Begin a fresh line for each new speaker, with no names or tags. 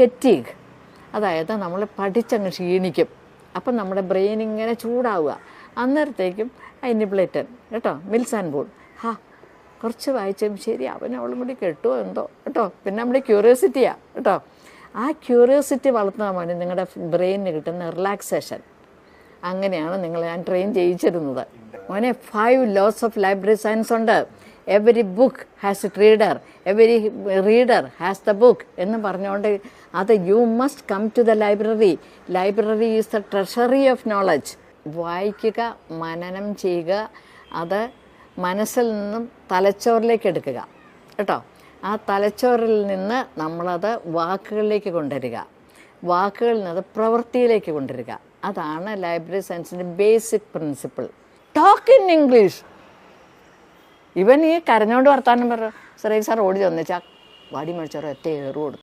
Fatigue. അതായത് നമ്മൾ പഠിച്ചങ്ങ് ക്ഷീണിക്കും. അപ്പം നമ്മുടെ ബ്രെയിൻ ഇങ്ങനെ ചൂടാവുക. അന്നേരത്തേക്കും അനിബ്ലേറ്റൻ കേട്ടോ? Mills and Boon. ഹാ കുറച്ച് വായിച്ചും ശരി അവൻ അവളും കൂടി കെട്ടുമോ എന്തോ. കേട്ടോ? പിന്നെ നമ്മുടെ ക്യൂരിയോസിറ്റിയാണ് കേട്ടോ? ആ ക്യൂരിയോസിറ്റി വളർത്താൻ വേണ്ടി നിങ്ങളുടെ ബ്രെയിനിന് കിട്ടുന്ന റിലാക്സേഷൻ. അങ്ങനെയാണ് നിങ്ങൾ ഞാൻ ട്രെയിൻ ചെയ്യിച്ചിരുന്നത്. മോനെ five laws of library science ഉണ്ട്. Every book has it reader every reader has the book എന്ന് പറഞ്ഞുകൊണ്ട് അത് you must come to the library library is the treasury of knowledge വായിക്കുക മനനം ചെയ്യുക അത് മനസ്സിൽ നിന്നും തലച്ചോറിലേക്ക് എടുക്കുക. കേട്ടോ? ആ തലച്ചോറിൽ നിന്ന് നമ്മളത് വാക്കുകളിലേക്ക് കൊണ്ടുവരിക. വാക്കുകളിൽ നിന്ന് പ്രവൃത്തിയിലേക്ക് കൊണ്ടുവരിക. അതാണ് ലൈബ്രറി സയൻസിന്റെ basic principle talk in English ഇവൻ ഈ കരഞ്ഞോണ്ട് വർത്താനം പറഞ്ഞു സാറേ സാർ ഓടി തന്നേച്ചാ വാടി മേടിച്ചോറോ ഒറ്റ ഏറു കൊടുത്തു.